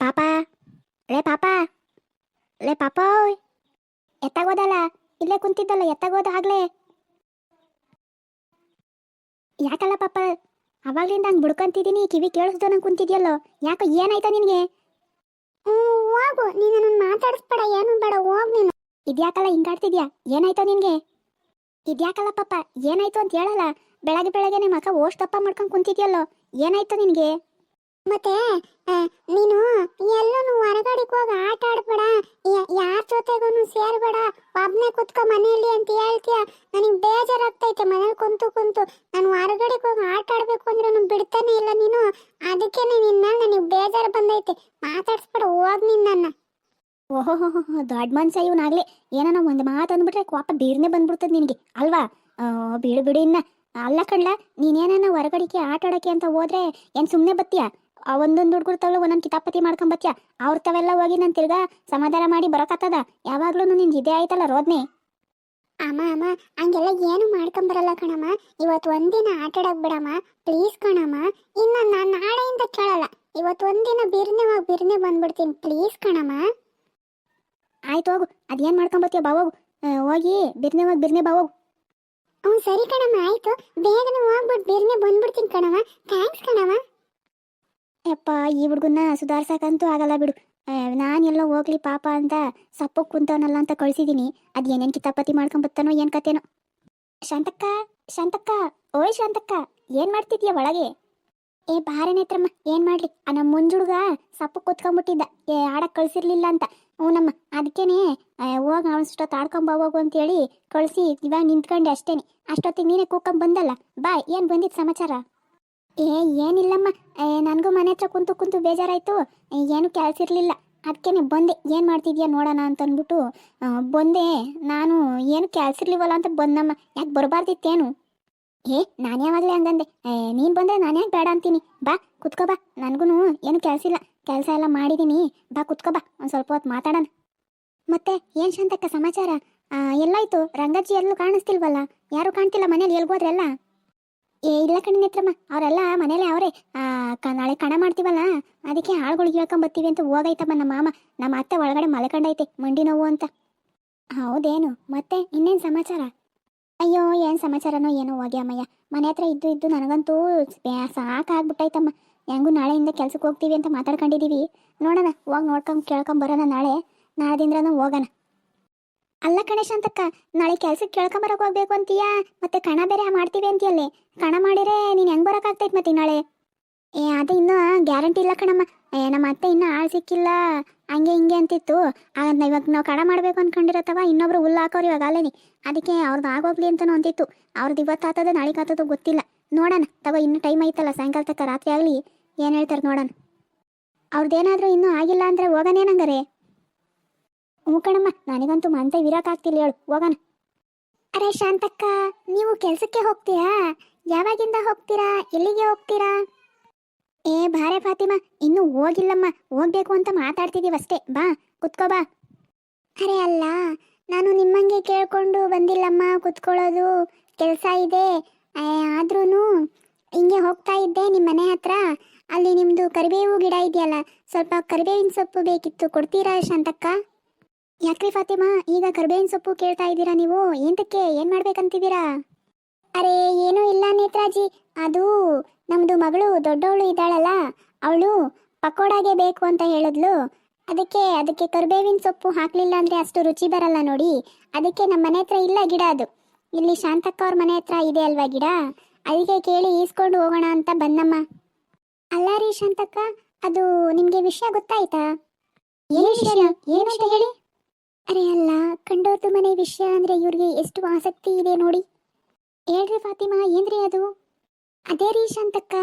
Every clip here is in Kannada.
ಪಾಪ ಲೇ ಪಾಪ ಲೇ ಪಾಪ ಎತ್ತಾಗೋದಲ್ಲ? ಇಲ್ಲೇ ಕುಂತಿದ್ದಲ್ಲ ಎತ್ತಾಗೋದ ಆಗ್ಲೇ. ಯಾಕಲ್ಲ ಪಾಪ ಅವಾಗ್ಲಿಂದ ಹಂಗೆ ಬುಡ್ಕೊಂತಿದ್ದೀನಿ ಕಿವಿ ಕೇಳಿಸ್ದು ನಂಗೆ ಕುಂತಿದ್ಯಲ್ಲೋ. ಯಾಕೋ ಏನಾಯ್ತಾ ನಿನಗೆ? ಹೋಗು. ನೀನು ನನ್ನ ಮಾತಾಡಿಸ್ಬೇಡ ಏನು ಬೇಡ ಹೋಗ್ ನೀನು. ಇದ್ಯಾಕಲ್ಲ ಹಿಂಗಾಡ್ತಿದ್ಯಾ? ಏನಾಯ್ತು ನಿನಗೆ? ಇದ್ಯಾಕಲ್ಲ ಪಾಪ ಏನಾಯ್ತು ಅಂತ ಹೇಳಲ್ಲ. ಬೆಳಗ್ಗೆ ಬೆಳಗ್ಗೆನೆ ಮಕ ಓಸ್ಟ್ ದಪ್ಪ ಮಾಡ್ಕೊಂಡು ಕುಂತಿದ್ಯಲ್ಲೋ. ಏನಾಯ್ತು ನಿನಗೆ? ಮತ್ತೆ ನೀನು ಎಲ್ಲೂ ಹೊರಗಡೆಗೆ ಹೋಗಿ ಆಟ ಆಡ್ಬೇಡ. ಯಾರ ಜೊತೆಗೂ ಸೇರ್ಬೇಡ. ಒಬ್ನೇ ಕುತ್ಕೊ ಮನೆಯಲ್ಲಿ ಅಂತ ಹೇಳ್ತೀಯ. ನನಗೆ ಬೇಜಾರಾಗ್ತೈತೆ ಮನೇಲಿ ಕುಂತು ಕುಂತು. ನಾನು ಹೊರಗಡೆಗೆ ಹೋಗಿ ಆಟ ಆಡ್ಬೇಕು ಅಂದ್ರೆ ನಾನು ಬಿಡ್ತಾನೆ ಇಲ್ಲ ನೀನು. ಅದಕ್ಕೆ ನಿನ್ನ ನನಗೆ ಬೇಜಾರು ಬಂದೈತೆ. ಮಾತಾಡ್ಸ್ಬೇಡ, ಹೋಗ್ ನೀನು ನನ್ನ. ಓಹೋ ದೊಡ್ಡ ಮನ್ಸ ಇವನಾಗ್ಲಿ. ಏನೋ ಒಂದು ಮಾತು ಅಂದ್ಬಿಟ್ರೆ ಕೋಪ ಬೀರ್ನೆ ಬಂದ್ಬಿಡ್ತದೆ ನಿನಗೆ. ಅಲ್ವಾ? ಬಿಡು ಬಿಡು ಇನ್ನ. ಅಲ್ಲ ಕಣ್ಲ ನೀನೇನ ಹೊರಗಡೆಗೆ ಆಟ ಅಂತ ಹೋದ್ರೆ ಏನ್ ಸುಮ್ಮನೆ ಬತ್ತೀಯ? ಆ ಒಂದೊಂದು ಹುಡುಗರು ತಗೊಳ್ಳು ಒಂದೊಂದು ಕಿತಾಪತಿ ಮಾಡ್ಕೊಂಬತ್ಯ ಅವ್ರ ತಾವೆಲ್ಲ ಹೋಗಿ ನಾನು ತಿರ್ಗಾ ಸಮಾಧಾನ ಮಾಡಿ ಬರೋಕತ್ತದ. ಯಾವಾಗ್ಲೂ ನಿನ್ ಇದೇ ಆಯ್ತಲ್ಲ ರೋದ್ನೆ? ಅಮ್ಮ ಅಮ್ಮ ಹಂಗೆಲ್ಲ ಏನು ಮಾಡ್ಕೊಂಬರಲ್ಲ ಕಣಮ್ಮ. ಇವತ್ತು ಒಂದಿನ ಆಟ ಆಡಕ್ ಬಿಡಮ್ಮ. ಪ್ಲೀಸ್ ಕಣಮ್ಮ. ಇನ್ನ ನಾನು ನಾಳೆಯಿಂದ ಕೇಳಲ್ಲ. ಇವತ್ತು ಒಂದಿನ ಬಿರ್ನೆ ಹೋಗಿ ಬಿರ್ನೆ ಬಂದ್ಬಿಡ್ತೀನಿ. ಪ್ಲೀಸ್ ಕಣಮ್ಮ. ಆಯ್ತು ಹೋಗು. ಅದೇನ್ ಮಾಡ್ಕೊಂಬತ್ತೀಯ ಬಾ ಹೋಗು. ಹೋಗಿ ಬಿರ್ನೆ ಹೋಗಿ ಬಿರ್ನೆ ಬಾ ಹೋಗು. ಹ್ಞೂ ಸರಿ ಕಣಮ್ಮ ಆಯ್ತು. ಬೇಗನೆ ಹೋಗ್ಬಿಟ್ಟು ಬಿರ್ನೆ ಬಂದ್ಬಿಡ್ತೀನಿ ಕಣಮ್ಮ. ಥ್ಯಾಂಕ್ಸ್ ಕಣಮ್ಮ. ಯಪ್ಪ ಈ ಹುಡುಗನ್ನ ಸುಧಾರ್ಸಕ್ಕಂತೂ ಆಗಲ್ಲ ಬಿಡು. ನಾನೆಲ್ಲೋ ಹೋಗ್ಲಿ ಪಾಪ ಅಂತ ಸಪ್ಪು ಕುಂತವನಲ್ಲ ಅಂತ ಕಳ್ಸಿದೀನಿ. ಅದು ಏನೇನು ಕಿತಾಪತಿ ಮಾಡ್ಕೊಂಬತ್ತಾನೋ ಏನ್ ಕತೆನೋ ಶಾಂತಕ್ಕ ಶಾಂತಕ್ಕ, ಓಯ್ ಶಾಂತಕ್ಕ, ಏನು ಮಾಡ್ತಿದ್ಯಾ ಒಳಗೆ? ಏ ಬಾರೆ ಏನ್ ಏನು ಮಾಡ್ಲಿ? ಆ ನಮ್ಮ ಮುಂಜುಡುಗ ಸಪ್ಪು ಕೂತ್ಕೊಂಡ್ಬಿಟ್ಟಿದ್ದ ಏ ಆಡಕ್ಕೆ ಕಳ್ಸಿರ್ಲಿಲ್ಲ ಅಂತ. ಹ್ಞೂನಮ್ಮ ಅದಕ್ಕೇನೆ ಹೋಗಿ ಅವನಷ್ಟೊತ್ತು ಆಡ್ಕೊಂಬ ಹೋಗು ಅಂತೇಳಿ ಕಳಿಸಿ ಇವಾಗ ನಿಂತ್ಕೊಂಡೆ ಅಷ್ಟೇನೆ. ಅಷ್ಟೊತ್ತಿಗೆ ನೀನೇ ಕೂಕೊಂಡ್ ಬಂದಲ್ಲ. ಬಾ, ಏನು ಬಂದಿತ್ತು ಸಮಾಚಾರ? ಏ, ಏನಿಲ್ಲಮ್ಮ. ನನಗೂ ಮನೆ ಹತ್ರ ಕುಂತು ಕುಂತು ಬೇಜಾರಾಯಿತು. ಏನು ಕೆಲಸ ಇರಲಿಲ್ಲ. ಅದಕ್ಕೇನೆ ಬಂದೆ. ಏನು ಮಾಡ್ತಿದ್ಯಾ ನೋಡೋಣ ಅಂತ ಅಂದ್ಬಿಟ್ಟು ಬಂದೆ. ನಾನು ಏನು ಕೆಲಸ ಇರ್ಲಿವಲ್ಲ ಅಂತ ಬಂದಮ್ಮ. ಯಾಕೆ ಬರಬಾರ್ದಿತ್ತೇನು? ಏ, ನಾನು ಯಾವಾಗಲೇ ಹಂಗಂದೆ. ನೀನು ಬಂದರೆ ನಾನು ಯಾಕೆ ಬೇಡ ಅಂತೀನಿ? ಬಾ, ಕುತ್ಕೋ ಬಾ. ನನಗೂ ಏನು ಕೆಲಸ ಇಲ್ಲ. ಕೆಲಸ ಎಲ್ಲ ಮಾಡಿದ್ದೀನಿ ಬಾ, ಕುತ್ಕೋ ಬಾ. ಒಂದು ಸ್ವಲ್ಪ ಹೊತ್ತು ಮಾತಾಡೋಣ. ಮತ್ತೆ, ಏನು ಶಾಂತಕ್ಕ ಸಮಾಚಾರ? ಎಲ್ಲಾಯ್ತು? ರಂಗಜ್ಜಿ ಎಲ್ಲೂ ಕಾಣಿಸ್ತಿಲ್ವಲ್ಲ? ಯಾರು ಕಾಣ್ತಿಲ್ಲ ಮನೇಲಿ ಎಲ್ಗೋದ್ರೆಲ್ಲ? ಏ, ಇಲ್ಲ ಕಣ್ಣಿನ ಹತ್ರಮ್ಮ. ಅವರೆಲ್ಲ ಮನೇಲೆ ಅವರೇ. ನಾಳೆ ಕಣ ಮಾಡ್ತೀವಲ್ಲ? ಅದಕ್ಕೆ ಹಾಳುಗಳು ಹೇಳ್ಕೊಂಬತ್ತೀವಿ ಅಂತ ಹೋಗೈತಮ್ಮ ನಮ್ಮ ಮಾಮ. ನಮ್ಮ ಅತ್ತೆ ಒಳಗಡೆ ಮಲ್ಕೊಂಡೈತೆ, ಮಂಡಿ ನೋವು ಅಂತ. ಹೌದೇನು? ಮತ್ತೆ ಇನ್ನೇನು ಸಮಾಚಾರ? ಅಯ್ಯೋ, ಏನು ಸಮಾಚಾರನೋ ಏನೋ ಹೋಗಿ ಅಮ್ಮಯ್ಯ. ಮನೆ ಹತ್ರ ಇದ್ದು ಇದ್ದು ನನಗಂತೂ ಸಾಕಾಗ್ಬಿಟ್ಟೈತಮ್ಮ. ಹೆಂಗೂ ನಾಳೆಯಿಂದ ಕೆಲ್ಸಕ್ಕೆ ಹೋಗ್ತೀವಿ ಅಂತ ಮಾತಾಡ್ಕೊಂಡಿದ್ದೀವಿ ನೋಡೋಣ, ಹೋಗಿ ನೋಡ್ಕೊಂಡು ಕೇಳ್ಕೊಂಬರೋಣ ನಾಳೆ. ನಾಳೆದಿಂದ್ರೂ ಹೋಗೋಣ. ಅಲ್ಲ ಗಣೇಶ್ ಅಂತಕ್ಕ, ನಾಳೆ ಕೆಲ್ಸಕ್ಕೆ ಕೇಳ್ಕೊಂಬರಕ್ ಹೋಗ್ಬೇಕು ಅಂತೀಯಾ? ಮತ್ತೆ ಕಣ ಬೇರೆ ಮಾಡ್ತೀವಿ ಅಂತೀಯಲ್ಲೇ? ಕಣ ಮಾಡಿದ್ರೆ ನೀನು ಹೆಂಗ್ ಬರೋಕ್ಕಾಗ್ತೈತೆ ಮತ್ತೆ ನಾಳೆ? ಏ, ಅದು ಇನ್ನೂ ಗ್ಯಾರಂಟಿ ಇಲ್ಲ ಕಣಮ್ಮ. ಏ, ನಮ್ಮ ಅತ್ತೆ ಇನ್ನೂ ಆಳು ಸಿಕ್ಕಿಲ್ಲ. ಹಂಗೆ ಹಿಂಗೆ ಅಂತಿತ್ತು. ಆಗ ಇವಾಗ ನಾವು ಕಣ ಮಾಡ್ಬೇಕು ಅನ್ಕೊಂಡಿರತ್ತವ, ಇನ್ನೊಬ್ರು ಹುಲ್ಲು ಹಾಕೋರು ಇವಾಗ ಅಲ್ಲೇನಿ. ಅದಕ್ಕೆ ಅವ್ರದ್ದು ಆಗೋಗ್ಲಿ ಅಂತನೂ ಅಂತಿತ್ತು. ಅವ್ರದ್ದು ಇವತ್ತು ಆತದ, ನಾಳೆಗೆ ಗೊತ್ತಿಲ್ಲ. ನೋಡೋಣ, ತಗೋ ಇನ್ನು ಟೈಮ್ ಐತಲ್ಲ, ಸಾಯಂಕಾಲ ತಕ್ಕ ರಾತ್ರಿ ಆಗಲಿ. ಏನು ಹೇಳ್ತಾರೆ ನೋಡೋಣ. ಅವ್ರದ್ದೇನಾದ್ರೂ ಇನ್ನೂ ಆಗಿಲ್ಲ ಅಂದರೆ ಹೋಗೋನೇನಂಗಾರೆ? ಹ್ಞೂ ಕಣಮ್ಮ, ನನಗಂತೂ ಮಂತ ಇರೋಕ್ಕಾಗ್ತಿಲ್ಲ ಹೇಳು, ಹೋಗೋಣ. ಅರೆ ಶಾಂತಕ್ಕ, ನೀವು ಕೆಲಸಕ್ಕೆ ಹೋಗ್ತೀರಾ ಯಾವಾಗಿಂದ ಹೋಗ್ತೀರಾ? ಎಲ್ಲಿಗೆ ಹೋಗ್ತೀರಾ? ಏ, ಬಾರೆ ಫಾತಿಮಾ, ಇನ್ನೂ ಹೋಗಿಲ್ಲಮ್ಮ, ಹೋಗ್ಬೇಕು ಅಂತ ಮಾತಾಡ್ತಿದ್ದೀವಿ ಅಷ್ಟೇ, ಬಾ, ಕುತ್ಕೋ ಬಾ. ಅರೆ ಅಲ್ಲ, ನಾನು ನಿಮ್ಮಂಗೆ ಕೇಳ್ಕೊಂಡು ಬಂದಿಲ್ಲಮ್ಮ, ಕುತ್ಕೊಳ್ಳೋದು, ಕೆಲಸ ಇದೆ. ಆದ್ರೂ ಹಿಂಗೆ ಹೋಗ್ತಾ ಇದ್ದೆ ನಿಮ್ಮ ಮನೆ ಹತ್ರ. ಅಲ್ಲಿ ನಿಮ್ಮದು ಕರಿಬೇವು ಗಿಡ ಇದೆಯಲ್ಲ, ಸ್ವಲ್ಪ ಕರಿಬೇವಿನ ಸೊಪ್ಪು ಬೇಕಿತ್ತು ಕೊಡ್ತೀರಾ ಶಾಂತಕ್ಕ? ಯಾಕ್ರಿ ಫಾತಿಮಾ? ಈಗ ಕರ್ಬೇವಿನ ಸೊಪ್ಪು ಕೇಳ್ತಾ ಇದ್ದೀರಾ ನೀವು? ಎಂತಕ್ಕೆ ಏನ್ ಮಾಡ್ಬೇಕಂತಿದ್ದೀರಾ? ಅರೆ, ಏನೂ ಇಲ್ಲ ನೇತ್ರಾಜಿ. ಅದು ನಮ್ದು ಮಗಳು ದೊಡ್ಡವಳು ಇದ್ದಾಳಲ್ಲ, ಅವಳು ಪಕೋಡಾಗೆ ಬೇಕು ಅಂತ ಹೇಳಿದ್ಲು. ಅದಕ್ಕೆ ಅದಕ್ಕೆ ಕರ್ಬೇವಿನ ಸೊಪ್ಪು ಹಾಕ್ಲಿಲ್ಲ ಅಂದ್ರೆ ಅಷ್ಟು ರುಚಿ ಬರಲ್ಲ ನೋಡಿ. ಅದಕ್ಕೆ ನಮ್ಮ ಮನೆ ಹತ್ರ ಇಲ್ಲ ಗಿಡ ಅದು. ಇಲ್ಲಿ ಶಾಂತಕ್ಕ ಅವ್ರ ಮನೆ ಹತ್ರ ಇದೆ ಅಲ್ವಾ ಗಿಡ? ಅದಕ್ಕೆ ಕೇಳಿ ಈಸ್ಕೊಂಡು ಹೋಗೋಣ ಅಂತ ಬಂದಮ್ಮ. ಅಲ್ಲ ರೀ ಶಾಂತಕ್ಕ, ಅದು ನಿಮ್ಗೆ ವಿಷಯ ಗೊತ್ತಾಯ್ತಾ? ಏನು ವಿಷಯ ಹೇಳಿ? ಅರೆ ಅಲ್ಲ, ಕಂಡೋರ್ದು ಮನೆ ವಿಷಯ ಅಂದ್ರೆ ಇವ್ರಿಗೆ ಎಷ್ಟು ಆಸಕ್ತಿ ಇದೆ ನೋಡಿ. ಹೇಳ್ರಿ ಫಾತಿಮಾ, ಏನ್ರಿ ಅದು? ಅದೇ ರೀ ಶಾಂತಕ್ಕ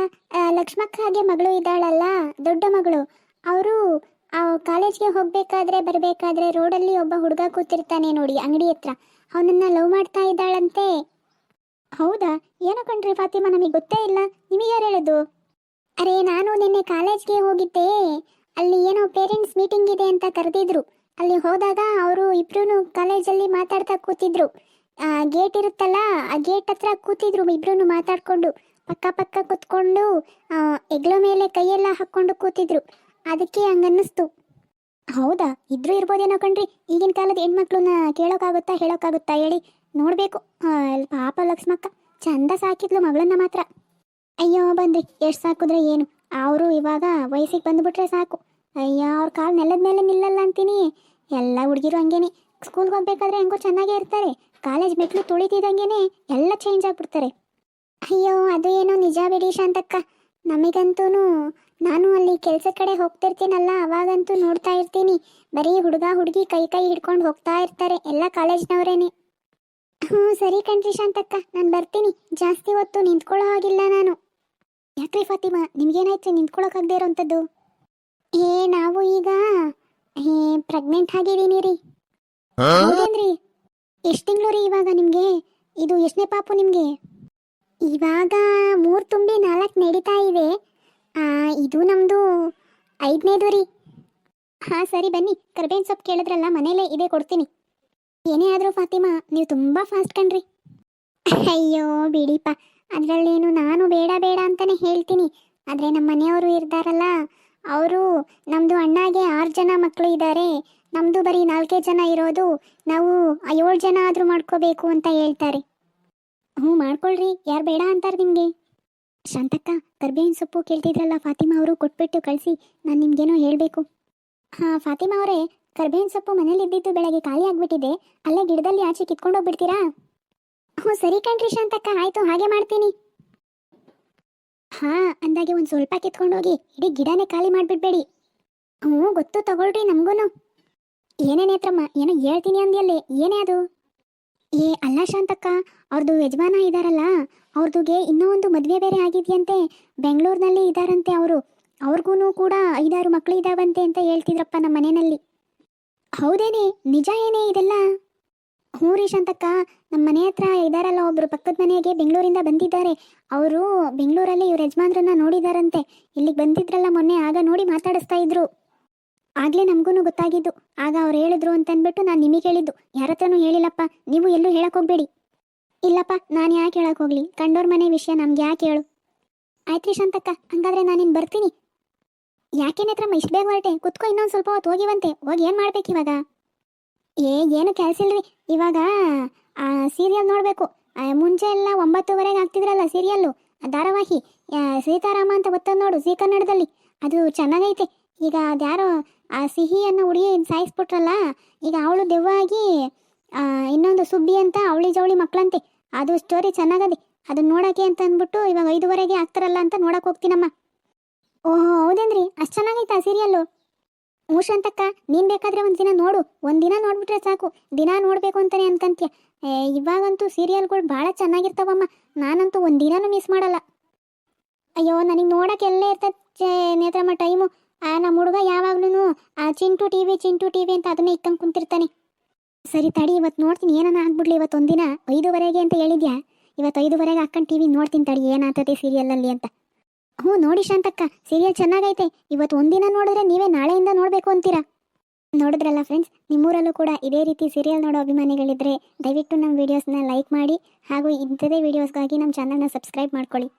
ಲಕ್ಷ್ಮಕ್ಕ ಹಾಗೆ ಮಗಳು ಇದ್ದಾಳಲ್ಲ, ದೊಡ್ಡ ಮಗಳು. ಅವರು ಕಾಲೇಜ್ಗೆ ಹೋಗ್ಬೇಕಾದ್ರೆ ಬರಬೇಕಾದ್ರೆ ರೋಡಲ್ಲಿ ಒಬ್ಬ ಹುಡುಗ ಕೂತಿರ್ತಾನೆ ನೋಡಿ, ಅಂಗಡಿ ಹತ್ರ. ಅವನನ್ನ ಲವ್ ಮಾಡ್ತಾ ಇದ್ದಾಳಂತೆ. ಹೌದಾ? ಏನೋ ಕಣ್ರಿ ಫಾತಿಮಾ, ನಮಗೆ ಗೊತ್ತೇ ಇಲ್ಲ. ನಿಮಗೆ ಯಾರು ಹೇಳೋದು? ಅರೆ, ನಾನು ನಿನ್ನೆ ಕಾಲೇಜ್ಗೆ ಹೋಗಿದ್ದೆ. ಅಲ್ಲಿ ಏನೋ ಪೇರೆಂಟ್ಸ್ ಮೀಟಿಂಗ್ ಇದೆ ಅಂತ ಕರೆದಿದ್ರು. ಅಲ್ಲಿ ಹೋದಾಗ ಅವರು ಇಬ್ರು ಕಾಲೇಜಲ್ಲಿ ಮಾತಾಡ್ತಾ ಕೂತಿದ್ರು. ಆ, ಗೇಟ್ ಇರುತ್ತಲ್ಲ, ಆ ಗೇಟ್ ಹತ್ರ ಕೂತಿದ್ರು ಇಬ್ರು ಮಾತಾಡ್ಕೊಂಡು. ಪಕ್ಕ ಪಕ್ಕ ಕೂತ್ಕೊಂಡು ಎಗ್ಲೋ ಮೇಲೆ ಕೈಯೆಲ್ಲ ಹಾಕೊಂಡು ಕೂತಿದ್ರು. ಅದಕ್ಕೆ ಹಂಗನ್ನಿಸ್ತು. ಹೌದಾ? ಇದ್ರೂ ಇರ್ಬೋದೇನೋ ಕಣ್ರಿ. ಈಗಿನ ಕಾಲದ ಹೆಣ್ಮಕ್ಳನ್ನ ಕೇಳೋಕ್ಕಾಗುತ್ತಾ ಹೇಳೋಕ್ಕಾಗುತ್ತಾ ಹೇಳಿ. ನೋಡಬೇಕು. ಪಾಪ ಲಕ್ಷ್ಮಕ್ಕ, ಚಂದ ಸಾಕಿದ್ಲು ಮಗಳನ್ನ ಮಾತ್ರ. ಅಯ್ಯೋ ಬಂದ್ರಿ, ಎಷ್ಟು ಸಾಕಿದ್ರೆ ಏನು? ಅವರು ಇವಾಗ ವಯಸ್ಸಿಗೆ ಬಂದುಬಿಟ್ರೆ ಸಾಕು. ಅಯ್ಯೋ, ಅವ್ರ ಕಾಲು ನೆಲದ ಮೇಲೆ ನಿಲ್ಲಲ್ಲ ಅಂತೀನಿ. ಎಲ್ಲ ಹುಡುಗಿರು ಹಂಗೇನೆ. ಸ್ಕೂಲ್ಗೆ ಹೋಗ್ಬೇಕಾದ್ರೆ ಹೆಂಗೋ ಚೆನ್ನಾಗೇ ಇರ್ತಾರೆ. ಕಾಲೇಜ್ ಮೆಟ್ಲು ತುಳಿತಿದ್ದಂಗೆನೆ ಎಲ್ಲ ಚೇಂಜ್ ಆಗ್ಬಿಡ್ತಾರೆ. ಅಯ್ಯೋ, ಅದು ಏನೋ ನಿಜ ಬಿಡಿ ಶಾಂತಕ್ಕ. ನಮಗಂತೂ ನಾನು ಅಲ್ಲಿ ಕೆಲಸ ಕಡೆ ಹೋಗ್ತಿರ್ತೀನಲ್ಲ, ಅವಾಗಂತೂ ನೋಡ್ತಾ ಇರ್ತೀನಿ. ಬರೀ ಹುಡುಗ ಹುಡುಗಿ ಕೈ ಕೈ ಹಿಡ್ಕೊಂಡು ಹೋಗ್ತಾ ಇರ್ತಾರೆ, ಎಲ್ಲ ಕಾಲೇಜ್ನವರೇನೆ. ಹ್ಞೂ, ಸರಿ ಕಣ್ರಿ ಶಾಂತಕ್ಕ, ನಾನು ಬರ್ತೀನಿ. ಜಾಸ್ತಿ ಹೊತ್ತು ನಿಂತ್ಕೊಳ್ಳೋ ಹಾಗಿಲ್ಲ ನಾನು. ಯಾಕ್ರಿ ಫಾತಿಮಾ, ನಿಮ್ಗೇನಾಯ್ತು ನಿಂತ್ಕೊಳ್ಳೋಕಾಗದೇ ಇರೋಂಥದ್ದು? ಏ ನಾವು ಈಗ ಹೇ ಪ್ರೆಗ್ನೆಂಟ್ ಆಗಿದ್ದೀನಿ ರೀ. ಹೌದೇನ್ರಿ ಎಷ್ಟು ತಿಂಗಳು ರೀ ಇವಾಗ ನಿಮಗೆ? ಇದು ಎಷ್ಟನೇ ಪಾಪು ನಿಮಗೆ? ಇವಾಗ ಮೂರು ತುಂಬಿ ನಾಲ್ಕು ನಡೀತಾ ಇದೆ. ಇದು ನಮ್ಮದು ಐದನೇದು ರೀ. ಹಾಂ ಸರಿ ಬನ್ನಿ. ಕರ್ಬೇವಿನ ಸೊಪ್ಪು ಕೇಳಿದ್ರಲ್ಲ ಮನೇಲೇ ಇದೇ ಕೊಡ್ತೀನಿ. ಏನೇ ಆದರೂ ಫಾತಿಮಾ ನೀವು ತುಂಬ ಫಾಸ್ಟ್ ಕಣ್ರಿ. ಅಯ್ಯೋ ಬಿಡಿಪ್ಪ ಅದರಲ್ಲೇನು ನಾನು ಬೇಡ ಬೇಡ ಅಂತಲೇ ಹೇಳ್ತೀನಿ. ಆದರೆ ನಮ್ಮ ಮನೆಯವರು ಇರ್ತಾರಲ್ಲ ಅವರು ನಮ್ಮದು ಅಣ್ಣಗೆ ಆರು ಜನ ಮಕ್ಕಳು ಇದ್ದಾರೆ. ನಮ್ಮದು ಬರೀ ನಾಲ್ಕೇ ಜನ ಇರೋದು. ನಾವು ಏಳು ಜನ ಆದರೂ ಮಾಡ್ಕೋಬೇಕು ಅಂತ ಹೇಳ್ತಾರೆ. ಹ್ಞೂ, ಮಾಡ್ಕೊಳ್ರಿ. ಯಾರು ಬೇಡ ಅಂತಾರೆ ನಿಮಗೆ. ಶಾಂತಕ್ಕ, ಕರ್ಬೇವಿನ ಸೊಪ್ಪು ಕೇಳ್ತಿದ್ರಲ್ಲ, ಫಾತಿಮಾ ಅವರು ಕೊಟ್ಬಿಟ್ಟು ಕಳಿಸಿ, ನಾನು ನಿಮಗೇನೋ ಹೇಳಬೇಕು. ಹಾಂ, ಫಾತಿಮಾ ಅವರೇ, ಕರ್ಬೇವಿನ ಸೊಪ್ಪು ಮನೇಲಿದ್ದಿದ್ದು ಬೆಳಗ್ಗೆ ಖಾಲಿ ಆಗಿಬಿಟ್ಟಿದೆ. ಅಲ್ಲೇ ಗಿಡದಲ್ಲಿ ಆಚೆ ಕಿತ್ಕೊಂಡೋಗ್ಬಿಡ್ತೀರಾ ಹ್ಞೂ, ಸರಿ ಕಣ್ರಿ ಶಾಂತಕ್ಕ, ಆಯಿತು, ಹಾಗೆ ಮಾಡ್ತೀನಿ. ಹಾಂ, ಅಂದಾಗೆ ಒಂದ್ ಸ್ವಲ್ಪ ಕಿತ್ಕೊಂಡೋಗಿ ಇಡೀ ಗಿಡನೇ ಖಾಲಿ ಮಾಡಿಬಿಡ್ಬೇಡಿ. ಹ್ಞೂ, ಗೊತ್ತು ತಗೊಳ್ರಿ ನಮಗೂ ಏನೇ ನೇತ್ರಮ್ಮ, ಏನೋ ಹೇಳ್ತೀನಿ ಅಂದ್ಯಲ್ಲಿ, ಏನೇ ಅದು? ಏ, ಅಲ್ಲ ಶಾಂತಕ್ಕ ಅವ್ರದ್ದು ಯಜಮಾನ ಇದಾರಲ್ಲ ಅವ್ರದ್ದುಗೆ ಇನ್ನೂ ಒಂದು ಮದುವೆ ಬೇರೆ ಆಗಿದೆಯಂತೆ, ಬೆಂಗಳೂರಿನಲ್ಲಿ ಇದ್ದಾರಂತೆ ಅವರು. ಅವ್ರಿಗೂ ಕೂಡ ಐದಾರು ಮಕ್ಕಳು ಇದಾವಂತೆ ಅಂತ ಹೇಳ್ತಿದ್ರಪ್ಪ ನಮ್ಮ ಮನೆಯಲ್ಲಿ ಹೌದೇನೆ, ನಿಜ ಏನೇ ಇದೆಲ್ಲ? ಹ್ಞೂ ರೀ ನಮ್ಮ ಮನೆ ಹತ್ರ ಇದಾರಲ್ಲ, ಒಬ್ರು ಪಕ್ಕದ ಮನೆಗೆ ಬೆಂಗಳೂರಿಂದ ಬಂದಿದ್ದಾರೆ. ಅವರು ಬೆಂಗಳೂರಲ್ಲಿ ಇವ್ರ ಯಜಮಾನ್ರನ್ನ ನೋಡಿದಾರಂತೆ. ಇಲ್ಲಿಗೆ ಬಂದಿದ್ರಲ್ಲ ಮೊನ್ನೆ, ಆಗ ನೋಡಿ ಮಾತಾಡಿಸ್ತಾ ಇದ್ರು. ಆಗ್ಲೇ ನಮಗೂ ಗೊತ್ತಾಗಿದ್ದು. ಆಗ ಅವ್ರು ಹೇಳಿದ್ರು ಅಂತ ಅಂದ್ಬಿಟ್ಟು ನಾನು ನಿಮಗೆ ಹೇಳಿದ್ದು. ಯಾರ ಹತ್ರನೂ ಹೇಳಿಲ್ಲಪ್ಪ, ನೀವು ಎಲ್ಲೂ ಹೇಳಕ್ ಹೋಗ್ಬೇಡಿ. ಇಲ್ಲಪ್ಪ, ನಾನು ಯಾಕೆ ಹೇಳಕ್ ಹೋಗ್ಲಿ? ಕಂಡೋರ್ ಮನೆ ವಿಷಯ ನಮ್ಗೆ ಯಾಕೆ ಹೇಳು? ಆಯ್ತ್ರಿ ಶಾಂತಕ್ಕ ಹಂಗಾದ್ರೆ ನಾನಿನ್ ಬರ್ತೀನಿ. ಯಾಕೆ ನೇತ್ರಮ್ಮ ಇಷ್ಟು ಬೇಗ ಹೊರಟೆ? ಕುತ್ಕೋ ಇನ್ನೊಂದು ಸ್ವಲ್ಪ ಹೊತ್ತು ಹೋಗಿವಂತೆ. ಹೋಗಿ ಏನು ಮಾಡ್ಬೇಕು ಇವಾಗ? ಏ, ಏನು ಕೆಲಸ ಇಲ್ರಿ. ಇವಾಗ ಸೀರಿಯಲ್ ನೋಡಬೇಕು. ಮುಂಚೆ ಎಲ್ಲ ಒಂಬತ್ತುವರೆಗೆ ಆಗ್ತಿದ್ರಲ್ಲ ಸೀರಿಯಲ್ಲು ಧಾರಾವಾಹಿ. ಸೀತಾರಾಮ ಅಂತ ಬರ್ತದೆ ನೋಡು, ಜೀ ಕನ್ನಡದಲ್ಲಿ. ಅದು ಚೆನ್ನಾಗೈತೆ. ಈಗ ಅದ್ಯಾರೋ, ಆ, ಸಿಹಿಯನ್ನು ಹುಡುಗಿ ಸಾಯಿಸ್ಬಿಟ್ರಲ್ಲ, ಈಗ ಅವಳು ದೆವ್ವ ಆಗಿ ಇನ್ನೊಂದು ಸುಬ್ಬಿ ಅಂತ ಅವಳಿ ಜವಳಿ ಮಕ್ಕಳಂತೆ. ಅದು ಸ್ಟೋರಿ ಚೆನ್ನಾಗದೆ. ಅದನ್ನ ನೋಡಕ್ಕೆ ಅಂತ ಅಂದ್ಬಿಟ್ಟು ಇವಾಗ ಐದುವರೆಗೆ ಆಗ್ತಾರಲ್ಲ ಅಂತ ನೋಡಕ್ಕೆ ಹೋಗ್ತೀನಮ್ಮ. ಓಹೋ, ಹೌದೇನ್ರಿ? ಅಷ್ಟು ಚೆನ್ನಾಗೈತಾ ಸೀರಿಯಲ್ಲು ಮೂಶಂತಕ್ಕ ನೀನ್ ಬೇಕಾದ್ರೆ ಒಂದ್ ದಿನ ನೋಡು. ಒಂದಿನ ದಿನ ನೋಡ್ಬಿಟ್ರೆ ಸಾಕು. ದಿನ ನೋಡ್ಬೇಕು ಅಂತಾನೆ ಅನ್ಕಂತೀಯ. ಇವಾಗಂತೂ ಸೀರಿಯಲ್ಗಳು ಭಾಳ ಚೆನ್ನಾಗಿರ್ತಾವಮ್ಮ. ನಾನಂತೂ ಒಂದ್ ದಿನಾನು ಮಿಸ್ ಮಾಡಲ್ಲ. ಅಯ್ಯೋ, ನನಗೆ ನೋಡಕ್ಕೆ ಎಲ್ಲೇ ಇರ್ತದೆ ನೇತ್ರಮ್ಮ ಟೈಮು. ಆ ನಮ್ಮ ಹುಡುಗ ಯಾವಾಗ್ಲೂ ಆ, Chintu TV Chintu T V ಅಂತ ಅದನ್ನೇ ಇಕ್ಕಂಗೆ ಕುಂತಿರ್ತಾನೆ. ಸರಿ ತಡಿ ಇವತ್ತು ನೋಡ್ತೀನಿ. ಏನಾನ ಆಗ್ಬಿಡ್ಲಿ ಇವತ್ತು ಒಂದಿನ ಐದುವರೆಗೆ ಅಂತ ಹೇಳಿದ್ಯಾ? ಇವತ್ತು ಐದುವರೆಗೆ ಹಾಕೊಂಡು ಟಿವಿ ನೋಡ್ತೀನಿ ತಡಿ. ಏನಾಗ್ತದೆ ಸೀರಿಯಲಲ್ಲಿ ಅಂತ. ಹ್ಞೂ, ನೋಡಿ ಶಾಂತಕ್ಕ ಸೀರಿಯಲ್ ಚೆನ್ನಾಗೈತೆ. ಇವತ್ತು ಒಂದಿನ ನೋಡಿದ್ರೆ ನೀವೇ ನಾಳೆಯಿಂದ ನೋಡಬೇಕು ಅಂತೀರಾ? ನೋಡಿದ್ರಲ್ಲ ಫ್ರೆಂಡ್ಸ್ ನಿಮ್ಮೂರಲ್ಲೂ ಕೂಡ ಇದೇ ರೀತಿ ಸೀರಿಯಲ್ ನೋಡೋ ಅಭಿಮಾನಿಗಳಿದ್ರೆ ದಯವಿಟ್ಟು ನಮ್ಮ ವೀಡಿಯೋಸ್ನ ಲೈಕ್ ಮಾಡಿ ಹಾಗೂ ಇಂಥದೇ ವೀಡಿಯೋಸ್ಗಾಗಿ ನಮ್ಮ ಚಾನಲ್ನ ಸಬ್ಸ್ಕ್ರೈಬ್ ಮಾಡ್ಕೊಳ್ಳಿ.